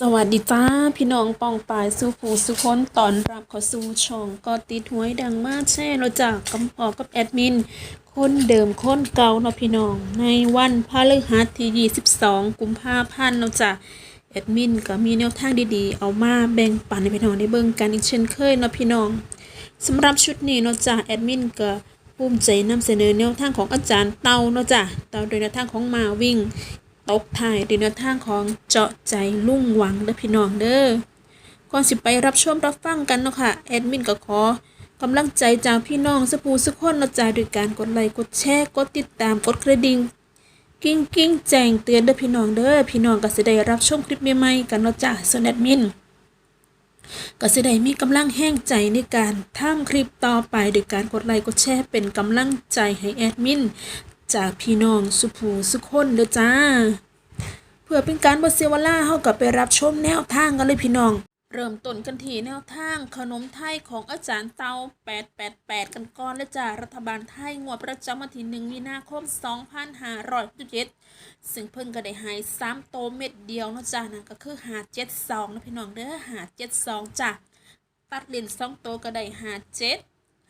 สวัสดีจ้า พี่น้องปองปายสุภูสุคนตอนรับข้าสู่ช่องก็ติดหวยดังมากแช่เราจากกำพอกับแอดมิน คนเดิมคนเก่าเนาะพี่น้อง ในวันพฤหัสที่ 22 กุมภาพันธ์เราจะแอดมินก็มีแนวทางดีๆ เอามาแบ่งปันให้พี่น้องได้เบิ่งกันอีกเช่นเคยเนาะพี่น้องสำหรับชุดนี้เนาะจ้ะแอดมินก็ภูมิใจนำเสนอแนวทางของอาจารย์เตาเนาะจ้ะเตาโดยแนวทางของมาวิ่ง ตกถ่ายในแนวทางของเจาะใจลุ่งหวังเด้อพี่น้องเด้อก่อนสิไปรับชมรับฟังกันเนาะค่ะแอดมินก็ขอกำลังใจจากพี่น้องสปูสุกคนเนาะจ้าด้วยการกดไลค์กดแชร์กดติดตามกดกระดิ่งกิ้งกิ้งแจ้งเตือนเด้อพี่น้องเด้อพี่น้องก็สิได้รับชมคลิปใหม่ๆกันเนาะจ้าส่วนแอดมินก็สิได้มีกำลังแห้งใจในการทำคลิปต่อไปโดยการกดไลค์กดแชร์เป็นกำลังใจให้แอดมิน จากพี่น้องสุภูสุคนเด้อจ้า เพื่อเป็นการบ่เสียเวลาเฮากับไปรับชมแนวทางกันเลยพี่น้อง เริ่มต้นกันที่แนวทางขนมไทยของอาจารย์เตา 888 กันก่อนและจ้ารัฐบาลไทยงวดประจำวันที่ 1 มีนาคม 2567ซึ่งเพิ่นก็ได้ให้3โตวเม็ดเดียวเนาะจ้านั่นก็คือ572นะพี่น้องเด้อ572จ้ะตัดเลน2โตวก็ได้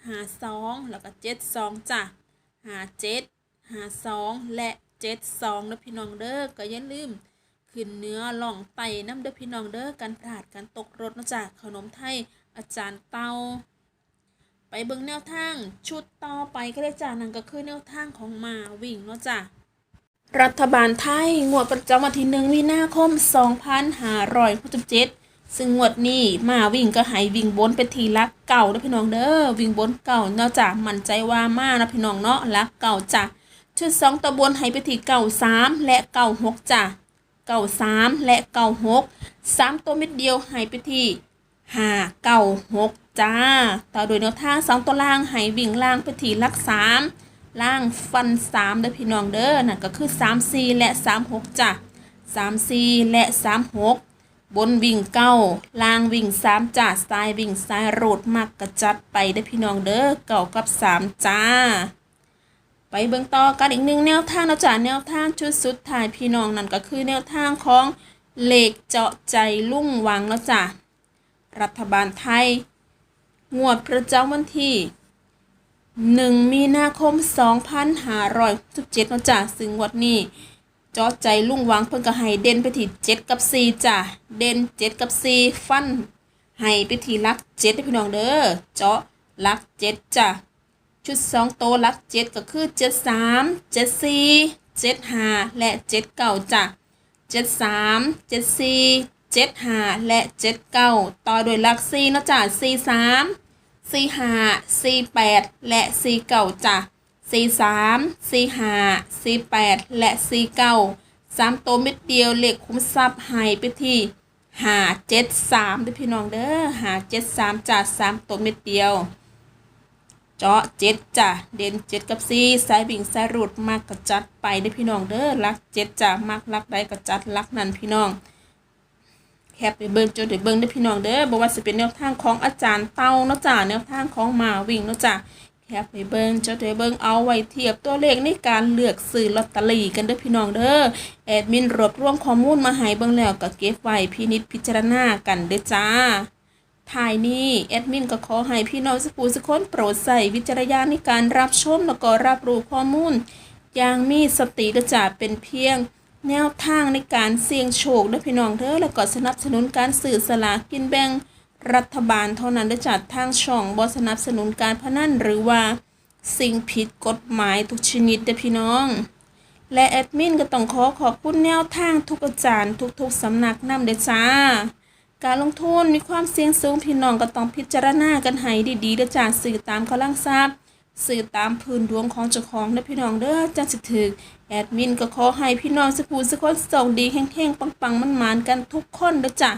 57 52แล้วก็72จ้ะ57 52และ72นะพี่น้องเด้อก็อย่าลืม ขึ้นเนื้อล่องไตน้ำเด้อพี่น้องเด้อการพลาดการตกรถนะจากขนมไทยอาจารย์เตาไปเบิ่งแนวทางชุดต่อไปก็ได้จ้านั่นก็คือแนวทางของหมาวิ่งเนาะจ้ะรัฐบาลไทยงวดประจำวันที่หนึ่งมีนาคม 2567 ซึ่งงวดนี้หมาวิ่งก็ใหายวิ่งบนเป็นทีลักเก่าเด้อพี่น้องเด้อวิ่งบนเก่าเนาะจ้ะมั่นใจว่ามานะพี่น้องเนาะลักเก่าจ้ะ ชุดสองตะบนใหายไปที่เก่าสามและเก่าหกจ้ะเก้าสามและเก้าหกสามตัวเม็ดเดียวหายไปที่ห้าเก้าหกจ้า ต่อโดยแนวทางสองตัวล่างใหายวิ่งล่างไปที่ลักสามล่างฟันสามเด้อพี่น้องเด้อนั่นก็คือสามสี่และสามหกจ้ะสามสี่และสามหกบนวิ่งเก้าล่างวิ่งสามจ้าซ้ายวิ่งซ้ายโรดมากกระจัดไปเด้อพี่น้องเด้อเก้ากับสามจ้า ไปเบิ่งต่อกันอีกหนึ่งแนวทางนะจ้ะแนวทางชุดสุดท้ายพี่น้องนั่นก็คือแนวทางของเหล็กเจาะใจลุ่งวังนะจ้ะรัฐบาลไทย งวดประจำวันที่ 1 มีนาคม 2567นาะจ้ะซึ่งงวดนี้เจาะใจลุ่งวังเพิ่นก็ให้เด่นไปที่7กับ 4จ้ะเด่น7กับ 4 ฟันให้ไปที่ลัก7เด้พี่น้องเด้อเจาะลัก7จ้ะ ชุดสองโตลักเจ็ดก็คือเจ็ดสามเจ็ดสี่เจ็ดห้าและเจ็ดเก้าจ้ะเจ็ดสามเจ็ดสี่เจ็ดห้าและเจ็ดเก้าต่อโดยลักสี่นะจ้ะสี่สามสี่ห้าสี่แปดและสี่เก้าจ้ะสี่สามสี่ห้าสี่แปดและสี่เก้าสามโตเม็ดเดียวเหลขคุ้มทรัพย์หายไปที่ห้าเจ็ดสามด้อพี่น้องเด้อห้าเจ็ดสามจ้ะสามโตวเม็ดเดียว เจาะเจ็ดจ้ะเด่นเจ็ดกับสี่สายบิ่งสายรูดมากกระจัดไปได้พี่น้องเด้อลักเจ็ดจ้ะมากลักใดกระจัดลักนั่นพี่น้องแคปไปเบิ่งจนได้เบิ่งได้พี่น้องเด้อบอกว่าจะเป็นแนวทางของอาจารย์เต้าเนาะจ้ะแนวทางของมาวิ่งเนาะจ้ะแคปไปเบิ่งจนได้เบิ่งเอาไว้เทียบตัวเลขในการเลือกซื้อลอตเตอรี่กันเด้อพี่น้องเด้อแอดมินรวบรวมข้อมูลมาให้เบิ่งแล้วก็เก็บไว้พินิจพิจารณากันเด้อจ้า ท้ายนี้แอดมินก็ขอให้พี่น้องสปูสกคนโปรดใส่วิจารณญาณในการรับชมแล้วก็รับรู้ข้อมูล อย่างมีสติกระจาเป็นเพียง แนวทางในการเสี่ยงโชคและพี่น้องเธอแล้วก็สนับสนุนการสื่อสลากกินแบ่งรัฐบาลเท่านั้นได้จัดทางช่องบสนับสนุนการพนันหรือว่า สิ่งผิดกฎหมายทุกชนิดเด้อพี่น้อง และแอดมินก็ต้องขอขอบคุณแนวทางทุกอาจารย์ทุกๆสำนักนำเด้จ้า การลงทุนมีความเสี่ยงสูงพี่น้องก็ต้องพิจารณากันให้ดีๆเด้อจ้าสื่อตามกำลังทรัพย์สื่อตามพื้นดวงของเจ้าของเด้อพี่น้องเด้อจังสิถึกแอดมินก็ขอให้พี่น้องสักผู้สักคนส่งดีแห้งๆปังๆมันๆกันทุกคนเด้อจ้า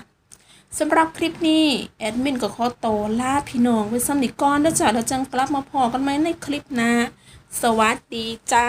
สำหรับคลิปนี้แอดมินก็ขอโตลาพี่น้องไว้สำนิก่อนเด้อจ้าแล้วจังกลับมาพอกันไหมในคลิปหน้าสวัสดีจ้า